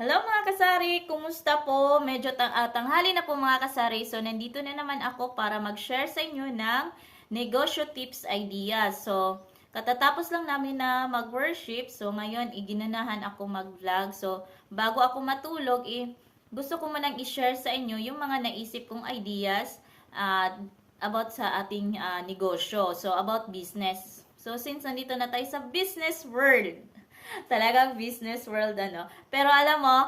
Hello mga kasari! Kumusta po? Medyo tang ah, tanghali na po mga kasari. So, nandito na naman ako para mag-share sa inyo ng negosyo tips ideas. So, katatapos lang namin na mag-worship. So, ngayon, iginanahan ako mag-vlog. So, bago ako matulog, eh, gusto ko manang i-share sa inyo yung mga naisip kong ideas ah, about sa ating ah, negosyo. So, about business. So, since nandito na tayo sa business world, talagang business world ano. Pero alam mo,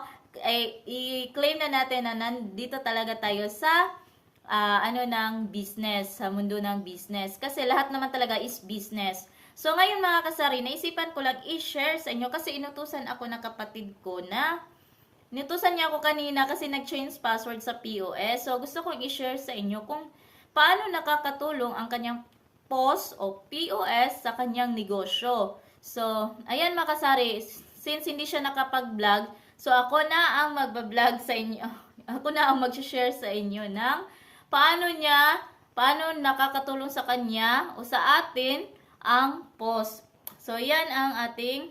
ay, i-claim na natin na nandito talaga tayo sa ah, ano ng business, sa mundo ng business. Kasi lahat naman talaga is business. So ngayon mga kasari, naisipan ko lang i-share sa inyo kasi inutusan ako ng kapatid ko na Inutusan niya ako kanina kasi nag-change password sa POS. So, gusto kong i-share sa inyo kung paano nakakatulong ang kanyang POS o POS sa kanyang negosyo. So, ayan mga kasari, since hindi siya nakapag-vlog, so ako na ang magbablog sa inyo. Ako na ang mag-share sa inyo ng paano niya, paano nakakatulong sa kanya o sa atin ang POS. So, yan ang ating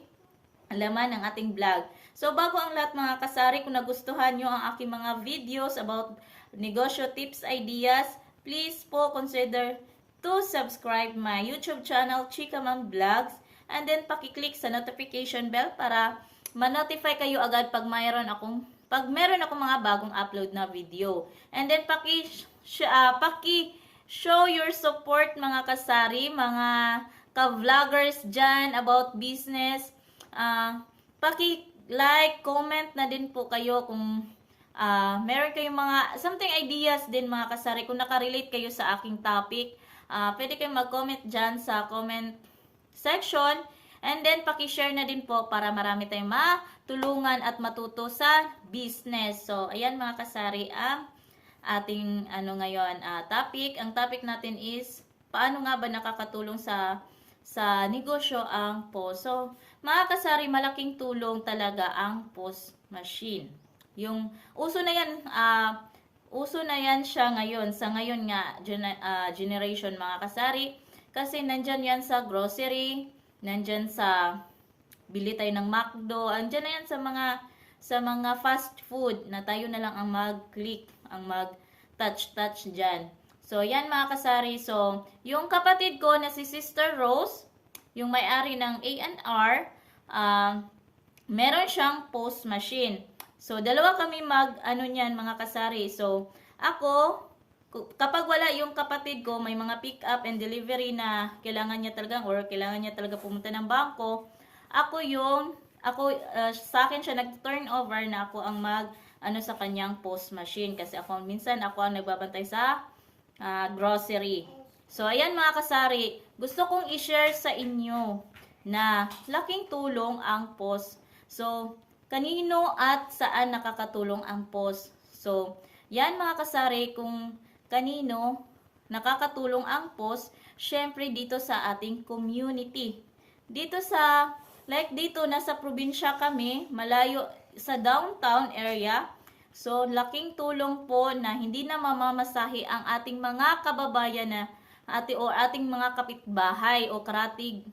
laman ng ating vlog. So, bago ang lahat mga kasari, kung nagustuhan nyo ang aking mga videos about negosyo tips, ideas, please po consider to subscribe my YouTube channel, Chika Ma'am Vlogs, and then pakiclick sa notification bell para ma-notify kayo agad pag mayroon akong pag meron akong mga bagong upload na video. And then paki uh, paki show your support mga kasari, mga ka-vloggers dyan about business. Ah, paki-like, comment na din po kayo kung ah, meron kayong mga something ideas din mga kasari kung nakarelate kayo sa aking topic. ah, pwede kayong mag-comment dyan sa comment section. And then, paki-share na din po para marami tayong matulungan at matuto sa business. So, ayan mga kasari ang ating ano ngayon ah, topic. Ang topic natin is paano nga ba nakakatulong sa sa negosyo ang POS. So, mga kasari, malaking tulong talaga ang POS machine. Yung uso na yan, ah, uso na yan siya ngayon. Sa ngayon nga, gena- ah, generation mga kasari. Kasi nandyan yan sa grocery, nandyan sa bili tayo ng McDo, andyan na yan sa mga sa mga fast food na tayo na lang ang mag-click, ang mag-touch-touch dyan. So, yan mga kasari. So, yung kapatid ko na si Sister Rose, yung may-ari ng A&R, um, meron siyang post machine. So, dalawa kami mag, ano niyan, mga kasari. So, ako, kapag wala yung kapatid ko, may mga pick up and delivery na kailangan niya talaga or kailangan niya talaga pumunta ng bangko, ako yung, ako, uh, sa akin siya nag-turn over na ako ang mag, ano sa kanyang post machine. Kasi ako, minsan ako ang nagbabantay sa ah, grocery. So, ayan mga kasari, gusto kong i-share sa inyo na laking tulong ang POS. So, kanino at saan nakakatulong ang POS? So, yan mga kasari, kung kanino nakakatulong ang POS, syempre dito sa ating community. Dito sa, like dito, nasa probinsya kami, malayo sa downtown area, So, laking tulong po na hindi na mamamasahi ang ating mga kababayan na ati o ating mga kapitbahay o karatig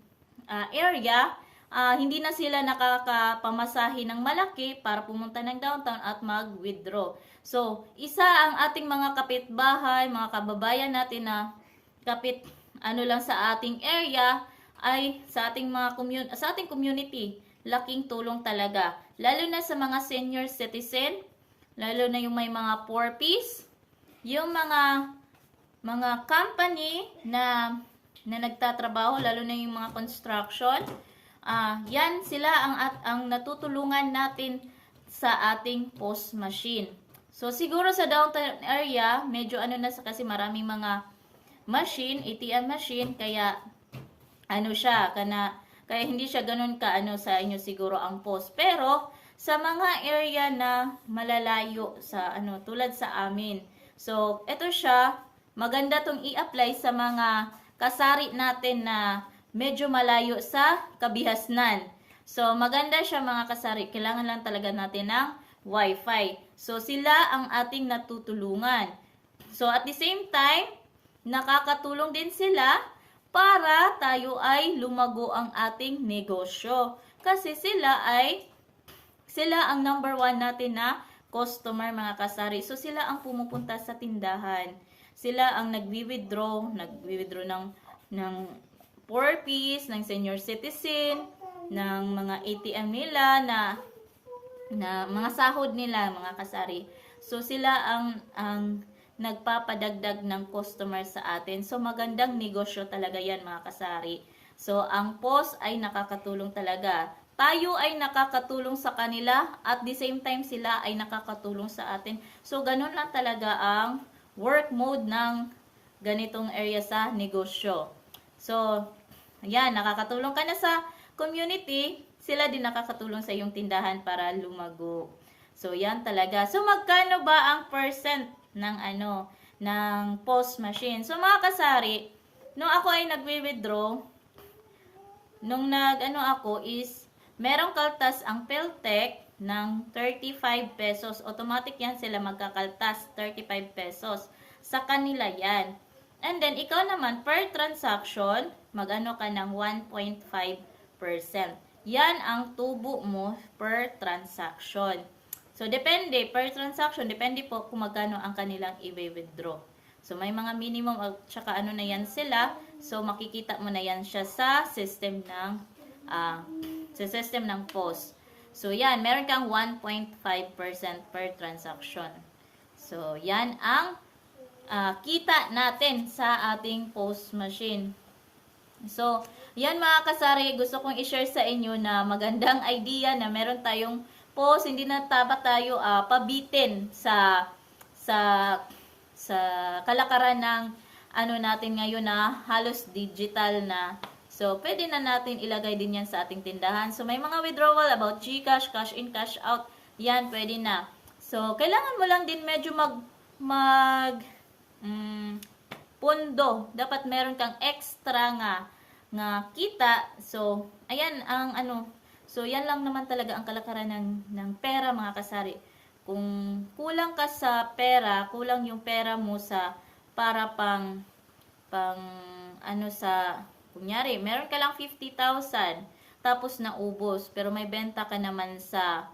ah, area, ah, hindi na sila nakakapamasahi ng malaki para pumunta ng downtown at mag-withdraw. So, isa ang ating mga kapitbahay, mga kababayan natin na kapit ano lang sa ating area ay sa ating mga community sa ating community laking tulong talaga lalo na sa mga senior citizen lalo na yung may mga poor piece, yung mga mga company na na nagtatrabaho, lalo na yung mga construction, ah yan sila ang at ang natutulungan natin sa ating post machine. So siguro sa downtown area, medyo ano na sa kasi maraming mga machine, ATM machine, kaya ano siya, kana kaya hindi siya ganun ka ano sa inyo siguro ang post. Pero sa mga area na malalayo sa ano tulad sa amin. So, ito siya, maganda tong i-apply sa mga kasari natin na medyo malayo sa kabihasnan. So, maganda siya mga kasari. Kailangan lang talaga natin ng wifi. So, sila ang ating natutulungan. So, at the same time, nakakatulong din sila para tayo ay lumago ang ating negosyo. Kasi sila ay sila ang number one natin na customer mga kasari. So sila ang pumupunta sa tindahan. Sila ang nagwi-withdraw, nagwi-withdraw ng ng 4 piece, ng senior citizen, ng mga ATM nila na na mga sahod nila mga kasari. So sila ang ang nagpapadagdag ng customer sa atin. So magandang negosyo talaga 'yan mga kasari. So ang POS ay nakakatulong talaga. Tayo ay nakakatulong sa kanila at the same time sila ay nakakatulong sa atin. So ganun lang talaga ang work mode ng ganitong area sa negosyo. So, ayan, nakakatulong ka na sa community, sila din nakakatulong sa iyong tindahan para lumago. So, yan talaga. So, magkano ba ang percent ng ano, ng post machine? So, mga kasari, nung ako ay nagwi-withdraw, nung nag, ano ako is, merong kaltas ang Peltec ng 35 pesos. Automatic yan sila magkakaltas, 35 pesos. Sa kanila yan. And then, ikaw naman, per transaction, mag-ano ka ng 1.5%. Yan ang tubo mo per transaction. So, depende, per transaction, depende po kung magkano ang kanilang i-withdraw. So, may mga minimum at saka ano na yan sila. So, makikita mo na yan siya sa system ng ah, sa system ng POS. So, yan, meron kang 1.5% per transaction. So, yan ang ah, kita natin sa ating POS machine. So, yan mga kasari, gusto kong i-share sa inyo na magandang idea na meron tayong POS, hindi na dapat tayo ah, pabitin sa sa sa kalakaran ng ano natin ngayon na halos digital na. So, pwede na natin ilagay din yan sa ating tindahan. So, may mga withdrawal about GCash, cash in, cash out. Yan, pwede na. So, kailangan mo lang din medyo mag mag mm, pondo. Dapat meron kang extra nga nga kita. So, ayan ang ano. So, yan lang naman talaga ang kalakaran ng, ng pera mga kasari. Kung kulang ka sa pera, kulang yung pera mo sa para pang pang ano sa kunyari, meron ka lang 50,000 tapos naubos pero may benta ka naman sa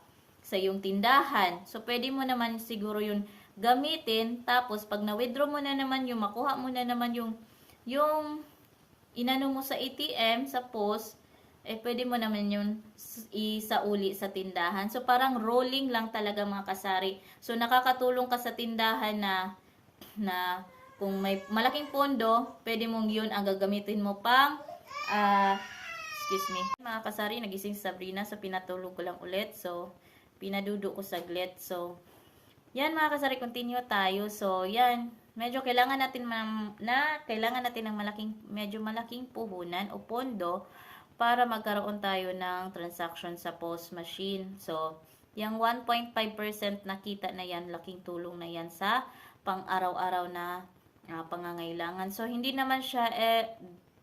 sa yung tindahan. So pwede mo naman siguro yun gamitin tapos pag na-withdraw mo na naman yung makuha mo na naman yung yung inano mo sa ATM sa post eh pwede mo naman yun isauli sa tindahan. So parang rolling lang talaga mga kasari. So nakakatulong ka sa tindahan na na kung may malaking pondo, pwede mong yun ang gagamitin mo pang ah excuse me. Mga kasari, nagising si Sabrina so pinatulog ko lang ulit. So pinadudo ko saglit. So yan mga kasari, continue tayo. So yan, medyo kailangan natin na kailangan natin ng malaking medyo malaking puhunan o pondo para magkaroon tayo ng transaction sa POS machine. So, yung 1.5% na kita na yan, laking tulong na yan sa pang-araw-araw na ah, pangangailangan. So, hindi naman siya eh,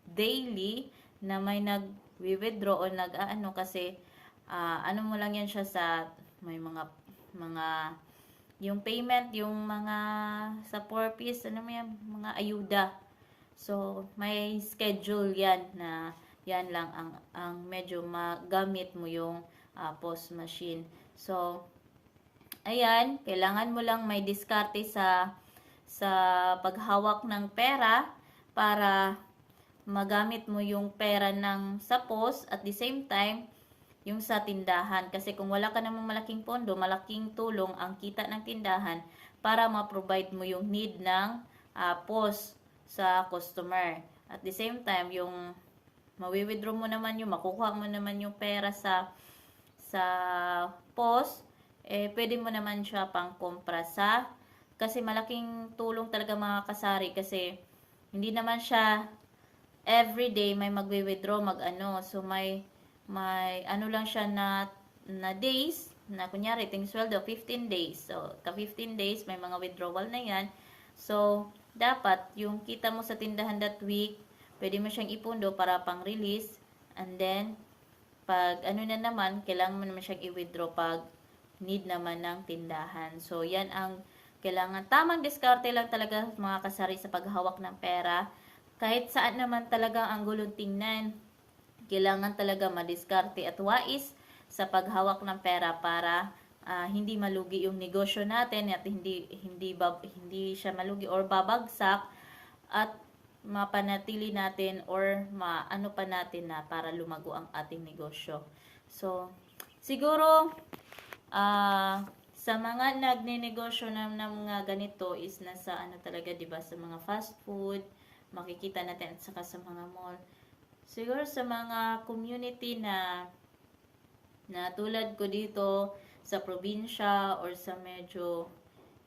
daily na may nag-withdraw o nag-ano kasi ah, ano mo lang yan siya sa may mga mga yung payment, yung mga sa 4 piece, ano mo mga ayuda. So, may schedule yan na yan lang ang, ang medyo magamit mo yung ah, POS machine. So, ayan, kailangan mo lang may diskarte sa sa paghawak ng pera para magamit mo yung pera ng sa POS at the same time yung sa tindahan. Kasi kung wala ka namang malaking pondo, malaking tulong ang kita ng tindahan para ma-provide mo yung need ng ah, POS sa customer. At the same time, yung mawi-withdraw mo naman yung, makukuha mo naman yung pera sa sa POS, eh, pwede mo naman siya pang kompra sa kasi malaking tulong talaga mga kasari kasi hindi naman siya everyday may magwi-withdraw, mag-ano. So, may, may ano lang siya na, na days, na kunyari, ting sweldo, 15 days. So, ka 15 days, may mga withdrawal na yan. So, dapat, yung kita mo sa tindahan that week, pwede mo siyang ipundo para pang release. And then, pag ano na naman, kailangan mo naman siyang i-withdraw pag need naman ng tindahan. So, yan ang kailangan. Tamang diskarte lang talaga mga kasari sa paghawak ng pera. Kahit saan naman talaga ang gulong tingnan. Kailangan talaga madiskarte at wais sa paghawak ng pera para ah, hindi malugi yung negosyo natin at hindi hindi bab, hindi siya malugi or babagsak at mapanatili natin or maano pa natin na para lumago ang ating negosyo. So, siguro ah sa mga nagnenegosyo ng, ng mga ganito is nasa ano talaga 'di ba sa mga fast food, makikita natin at saka sa mga mall. Siguro sa mga community na na tulad ko dito sa probinsya or sa medyo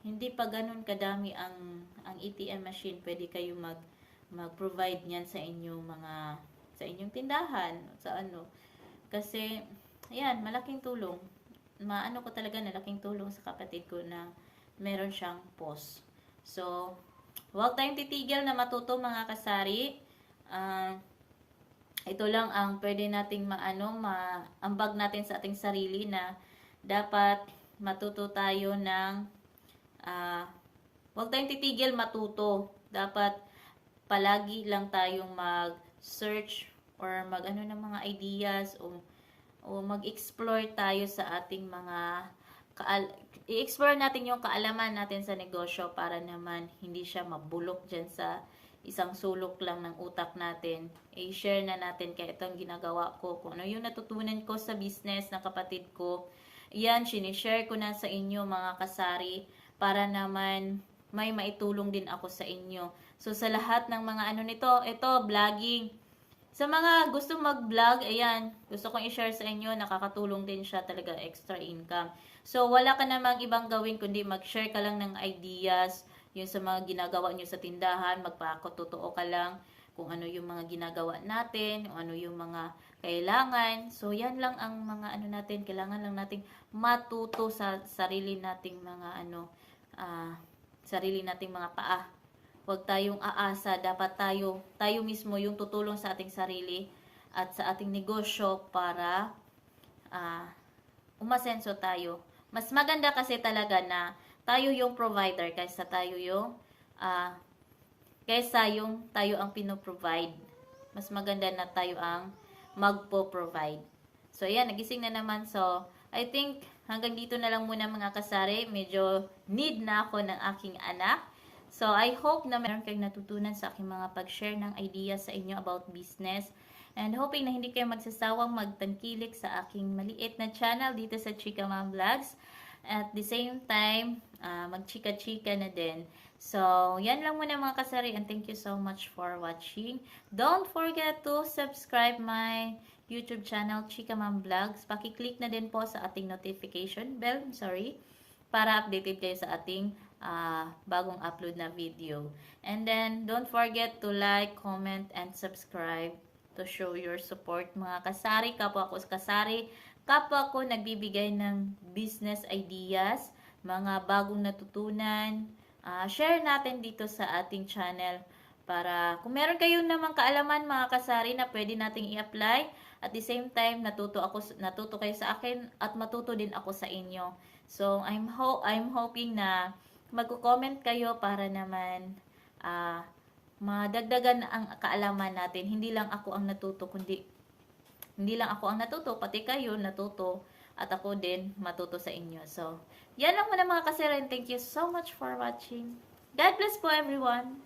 hindi pa ganun kadami ang ang ATM machine, pwede kayo mag mag-provide niyan sa inyong mga sa inyong tindahan, sa ano. Kasi ayan, malaking tulong. Maano ko talaga na laking tulong sa kapatid ko na meron siyang POS. So, huwag tayong titigil na matuto mga kasari. Ah, ito lang ang pwede nating maano, maambag natin sa ating sarili na dapat matuto tayo ng ah huwag tayong titigil matuto. Dapat palagi lang tayong mag-search or mag-ano ng mga ideas o o mag-explore tayo sa ating mga i-explore natin yung kaalaman natin sa negosyo para naman hindi siya mabulok dyan sa isang sulok lang ng utak natin. I-share na natin kaya itong ginagawa ko. Kung ano yung natutunan ko sa business ng kapatid ko, yan, sinishare ko na sa inyo mga kasari para naman may maitulong din ako sa inyo. So sa lahat ng mga ano nito, ito, vlogging. Sa mga gusto mag-vlog, ayan, gusto kong i-share sa inyo, nakakatulong din siya talaga extra income. So, wala ka namang ibang gawin kundi mag-share ka lang ng ideas, yung sa mga ginagawa nyo sa tindahan, magpakototoo ka lang kung ano yung mga ginagawa natin, kung ano yung mga kailangan. So, yan lang ang mga ano natin, kailangan lang nating matuto sa sarili nating mga ano, ah, sarili nating mga paa. Huwag tayong aasa, dapat tayo, tayo mismo yung tutulong sa ating sarili at sa ating negosyo para ah, umasenso tayo. Mas maganda kasi talaga na tayo yung provider kaysa tayo yung ah, kaysa yung tayo ang pinoprovide. Mas maganda na tayo ang magpo-provide. So, ayan, nagising na naman. So, I think hanggang dito na lang muna mga kasari. Medyo need na ako ng aking anak. So, I hope na meron kayong natutunan sa aking mga pag-share ng ideas sa inyo about business. And hoping na hindi kayo magsasawang magtangkilik sa aking maliit na channel dito sa Chika Mom Vlogs. At the same time, ah, magchika-chika na din. So, yan lang muna mga kasari and thank you so much for watching. Don't forget to subscribe my YouTube channel, Chika Mom Vlogs. Pakiclick na din po sa ating notification bell, sorry, para updated kayo sa ating ah, bagong upload na video. And then, don't forget to like, comment, and subscribe to show your support mga kasari, kapwa ko kasari, kapwa ko nagbibigay ng business ideas, mga bagong natutunan, ah, share natin dito sa ating channel para kung meron kayong namang kaalaman mga kasari na pwede nating i-apply at the same time natuto ako natuto kayo sa akin at matuto din ako sa inyo. So I'm ho I'm hoping na magko-comment kayo para naman ah madagdagan ang kaalaman natin. Hindi lang ako ang natuto, kundi hindi lang ako ang natuto, pati kayo natuto at ako din matuto sa inyo. So, yan lang muna mga kasirin. Thank you so much for watching. God bless po everyone.